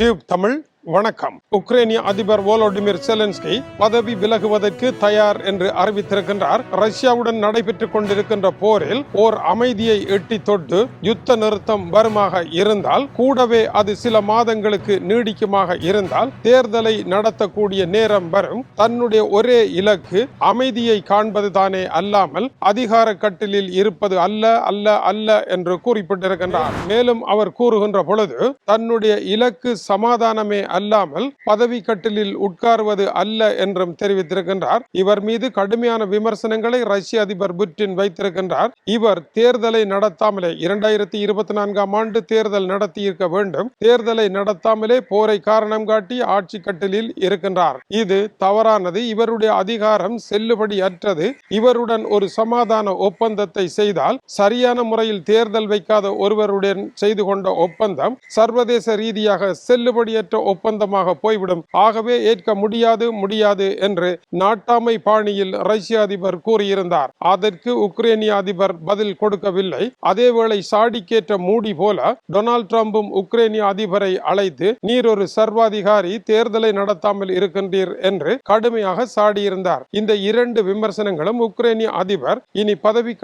Tube Tamil வணக்கம். உக்ரைனிய அதிபர் Volodymyr Zelensky பதவி விலகுவதற்கு தயார் என்று அறிவித்திருக்கின்றார். ரஷ்யாவுடன் நடைபெற்றுக் கொண்டிருக்கின்ற போரில் ஓர் அமைதியை எட்டி தொட்டு யுத்த நிறுத்தம் வருமாக இருந்தால் கூடவே அது சில மாதங்களுக்கு நீடிக்குமாக இருந்தால் தேர்தலை நடத்தக்கூடிய நேரம் வரும். தன்னுடைய ஒரே இலக்கு அமைதியை காண்பது தானே அல்லாமல் அதிகார கட்டிலில் இருப்பது அல்ல அல்ல அல்ல என்று குறிப்பிட்டிருக்கின்றார். மேலும் அவர் கூறுகின்ற பொழுது தன்னுடைய இலக்கு சமாதானமே அல்லாமல் பதவி கட்டிலில் உட்காருவது அல்ல என்றும் தெரிவித்திருக்கின்றார். இவர் மீது கடுமையான விமர்சனங்களை ரஷ்ய அதிபர் புட்டின் வைத்திருக்கின்றார். இவர் தேர்தலை நடத்தாமலே இரண்டாயிரத்தி இருபத்தி நான்காம் ஆண்டு தேர்தல் நடத்தியிருக்க வேண்டும். தேர்தலை நடத்தாமலே போரை காரணம் காட்டி ஆட்சி கட்டிலில் இருக்கின்றார். இது தவறானது. இவருடைய அதிகாரம் செல்லுபடி அற்றது. இவருடன் ஒரு சமாதான ஒப்பந்தத்தை செய்தால் சரியான முறையில் தேர்தல் வைக்காத ஒருவருடன் செய்து கொண்ட ஒப்பந்தம் சர்வதேச ரீதியாக செல்லுபடியற்ற ஒப்பந்தமாக போய்விடும். ஆகவே ஏற்க முடியாது முடியாது என்று நாட்டாமை பாணியில் ரஷ்ய அதிபர் கூறியிருந்தார். அதற்கு உக்ரைனிய அதிபர் பதில் கொடுக்கவில்லை. அதேவேளை சாடிக்கேற்ற மூடி போல டொனால்ட் ட்ரம்பும் உக்ரைனிய அதிபரை அழைத்து நீர் ஒரு சர்வாதிகாரி தேர்தலை நடத்தாமல் இருக்கின்றீர் என்று கடுமையாக சாடியிருந்தார். இந்த இரண்டு விமர்சனங்களும் உக்ரைனிய அதிபர் இனி பதவி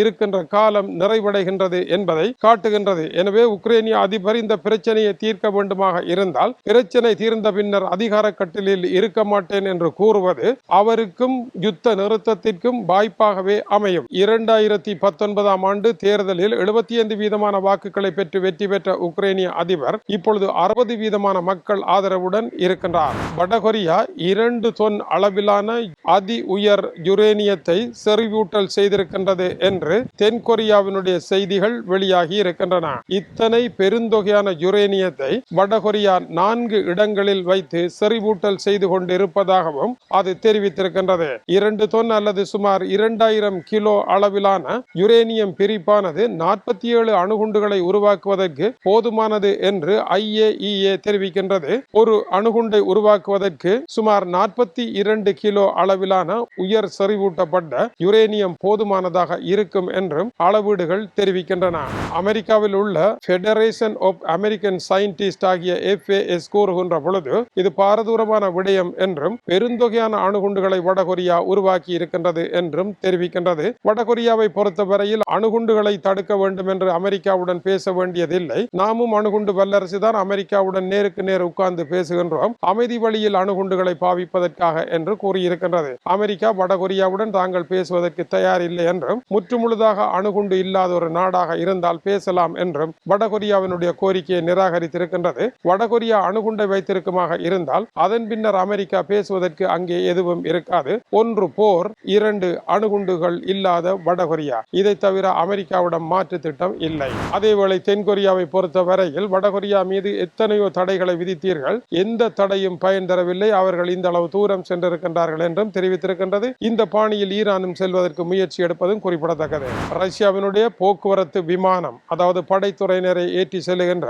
இருக்கின்ற காலம் நிறைவடைகின்றது என்பதை காட்டுகின்றது. எனவே உக்ரைனிய அதிபர் இந்த பிரச்சனையை தீர்க்க வேண்டுமாக இருந்தால் பிரச்சனை தீர்ந்த பின்னர் அதிகார கட்டிலில் இருக்க மாட்டேன் என்று கூறுவது அவருக்கும் யுத்த நிறுத்தத்திற்கும் வாய்ப்பாகவே அமையும். இரண்டாயிரத்தி பத்தொன்பதாம் ஆண்டு தேர்தலில் எழுபத்தி ஐந்து வீதமான வாக்குகளை பெற்று வெற்றி பெற்ற உக்ரைனிய அதிபர் இப்பொழுது அறுபது வீதமான மக்கள் ஆதரவுடன் இருக்கின்றார். வடகொரியா இரண்டு தொன் அளவிலான அதி உயர் யுரேனியத்தை செறிவூட்டல் செய்திருக்கின்றது என்று தென்கொரியாவினுடைய செய்திகள் வெளியாகி இருக்கின்றன. இத்தனை பெருந்தொகையான யுரேனியத்தை வடகொரியா நான் நான்கு இடங்களில் வைத்து செறிவூட்டல் செய்து கொண்டிருப்பதாகவும் அது தெரிவித்திருக்கின்றது. இரண்டு தொன் அல்லது சுமார் இரண்டாயிரம் கிலோ அளவிலான யுரேனியம் பிரிப்பானது நாற்பத்தி ஏழு அணுகுண்டுகளை உருவாக்குவதற்கு போதுமானது என்று ஐஏஇஏ தெரிவிக்கின்றது. ஒரு அணுகுண்டை உருவாக்குவதற்கு சுமார் நாற்பத்தி இரண்டு கிலோ அளவிலான உயர் செறிவூட்டப்பட்ட யுரேனியம் போதுமானதாக இருக்கும் என்றும் அளவீடுகள் தெரிவிக்கின்றன. அமெரிக்காவில் உள்ள ஃபெடரேஷன் ஆஃப் அமெரிக்கன் சயின்டிஸ்ட் ஆகிய எஃப்ஏஎஸ் கூறுகின்ற பொழுது இது பாரதூரமான விடயம் என்றும் பெருந்தொகையான அணுகுண்டுகளை வடகொரியா உருவாக்கி இருக்கின்றது என்றும் தெரிவிக்கின்றது. வடகொரியாவை பொறுத்தவரையில் அணுகுண்டுகளை தடுக்க வேண்டும் என்று அமெரிக்காவுடன் பேச வேண்டியதில்லை. நாமும் அணுகுண்டு வல்லரசு தான் அமெரிக்காவுடன் நேருக்கு நேர் உட்கார்ந்து பேசுகின்றோம். அமைதி வழியில் அணுகுண்டுகளை பாவிப்பதற்காக என்று கூறியிருக்கின்றது. அமெரிக்கா வடகொரியாவுடன் தாங்கள் பேசுவதற்கு தயார் இல்லை என்றும் முற்றுமுழுதாக அணுகுண்டு இல்லாத ஒரு நாடாக இருந்தால் பேசலாம் என்றும் வடகொரியாவினுடைய கோரிக்கையை நிராகரித்திருக்கின்றது. வடகொரியா அணு அணுகுண்டை வைத்திருக்குமாக இருந்தால் அதன் பின்னர் அமெரிக்கா பேசுவதற்கு அங்கே எதுவும் இருக்காது. ஒன்று போர் இரண்டு அணுகுண்டுகள் இல்லாத வடகொரியா. இதை தவிர அமெரிக்காவிடம் மாற்று திட்டம் இல்லை. அதேவேளை தென்கொரியாவை பொறுத்தவரையில் வடகொரியா மீது எத்தனையோ தடைகளை விதித்தீர்கள். எந்த தடையும் பயன் தரவில்லை. அவர்கள் இந்த அளவு தூரம் சென்றிருக்கின்றார்கள் என்றும் தெரிவித்திருக்கின்றது. இந்த பாணியில் ஈரானும் செல்வதற்கு முயற்சி எடுப்பதும் குறிப்பிடத்தக்கது. ரஷ்யாவினுடைய போக்குவரத்து விமானம் அதாவது படைத்துறையினரை ஏற்றி செல்லுகின்ற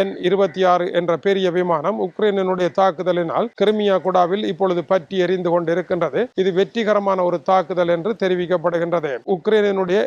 என் இருபத்தி ஆறு என்ற பெரிய விமானம் உக்ரைனுடைய தாக்குதலினால் கிரிமியா குடாவில் இப்பொழுது பற்றி எரிந்து கொண்டிருக்கின்றது. இது வெற்றிகரமான ஒரு தாக்குதல் என்று தெரிவிக்கப்படுகின்றது. உக்ரைனுடைய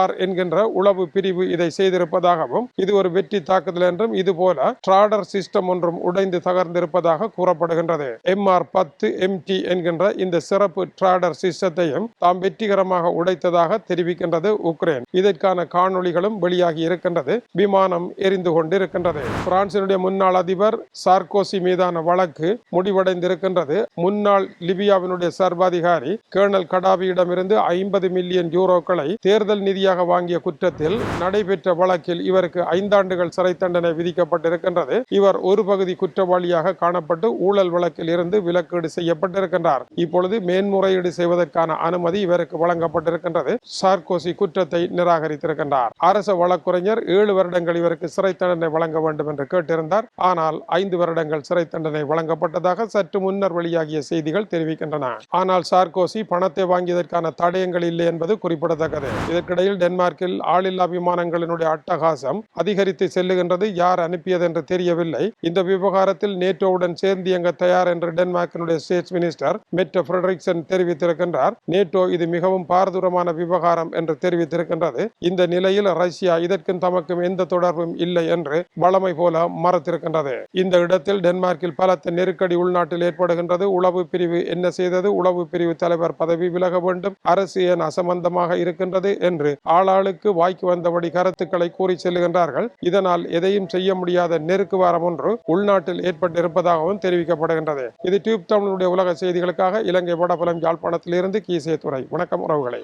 ஆர் என்கின்ற உளவு பிரிவு இதை செய்திருப்பதாகவும் இது ஒரு வெற்றி தாக்குதல் என்றும் இது போல ட்ராடர் சிஸ்டம் ஒன்றும் உடைந்து தகர்ந்திருப்பதாக கூறப்படுகின்றது. எம்ஆர் பத்து எம்டி என்கின்ற இந்த சிறப்பு ட்ராடர் சிஸ்டத்தையும் தாம் வெற்றிகரமாக உடைத்ததாக தெரிவிக்கின்றது உக்ரைன். இதற்கான காணொளிகளும் வெளியாகி இருக்கின்றது. விமானம் எரிந்து கொண்டிருக்கின்றது. பிரான்சினுடைய முன்னாள் அதிபர் அதிபர் சார்கோசி மீதான வழக்கு முடிவடைந்திருக்கின்றது. முன்னாள் லிபியாவினுடைய சர்வாதிகாரி கேர்னல் கடாபியிடமிருந்து ஐம்பது மில்லியன் யூரோக்களை தேர்தல் நிதியாக வாங்கிய குற்றத்தில் நடைபெற்ற வழக்கில் இவருக்கு ஐந்தாண்டுகள் சிறை தண்டனை விதிக்கப்பட்டிருக்கின்றது. இவர் ஒரு பகுதி குற்றவாளியாக காணப்பட்டு ஊழல் வழக்கில் இருந்து விலக்கீடு செய்யப்பட்டிருக்கின்றார். இப்பொழுது மேன்முறையீடு செய்வதற்கான அனுமதி இவருக்கு வழங்கப்பட்டிருக்கின்றது. சார்கோசி குற்றத்தை நிராகரித்திருக்கின்றார். அரச வழக்குரைஞர் ஏழு வருடங்கள் இவருக்கு சிறை தண்டனை வழங்க வேண்டும் என்று கேட்டிருந்தார். ஆனால் ஐந்து வருடங்கள் சிறை தண்டனை வழங்கப்பட்டதாக சற்று முன்னர் வெளியாகிய செய்திகள் தெரிவிக்கின்றன. ஆனால் சார்கோசி பணத்தை வாங்கியதற்கான தடயங்கள் இல்லை என்பது குறிப்பிடத்தக்கது. இதற்கிடையில் டென்மார்க்கில் ஆளில்லா விமானங்களினுடைய அட்டகாசம் அதிகரித்து செல்லுகின்றது யார் அனுப்பியது என்று தெரியவில்லை. இந்த விவகாரத்தில் நேட்டோவுடன் சேர்ந்து இயங்க தயார் என்று டென்மார்க்கினுடைய ஸ்டேட் மினிஸ்டர் மெட்ட ஃபிரெட்ரிக்சன் தெரிவித்திருக்கின்றார். நேட்டோ இது மிகவும் பாரதூரமான விவகாரம் என்று தெரிவித்திருக்கின்றது. இந்த நிலையில் ரஷ்யா இதற்கும் தமக்கும் எந்த தொடர்பும் இல்லை என்று வளமை போல மறத்திருக்கின்றது. இந்த இடத்தில் டென்மார்க்கில் பலத்த நெருக்கடி உள்நாட்டில் ஏற்படுகின்றது. உளவு பிரிவு என்ன செய்தது? உளவு பிரிவு தலைவர் பதவி விலக வேண்டும். அரசு ஏன் அசம்பந்தமாக இருக்கின்றது என்று ஆளாளுக்கு வாய்க்கு வந்தபடி கருத்துக்களை கூறி செல்லுகின்றார்கள். இதனால் எதையும் செய்ய முடியாத நெருக்கு வாரம் ஒன்று உள்நாட்டில் ஏற்பட்டிருப்பதாகவும் தெரிவிக்கப்படுகின்றது. இது டியூப் தமிழுடைய உலக செய்திகளுக்காக இலங்கை வடபலம் யாழ்ப்பாணத்திலிருந்து கீசே துறை வணக்கம் உறவுகளை.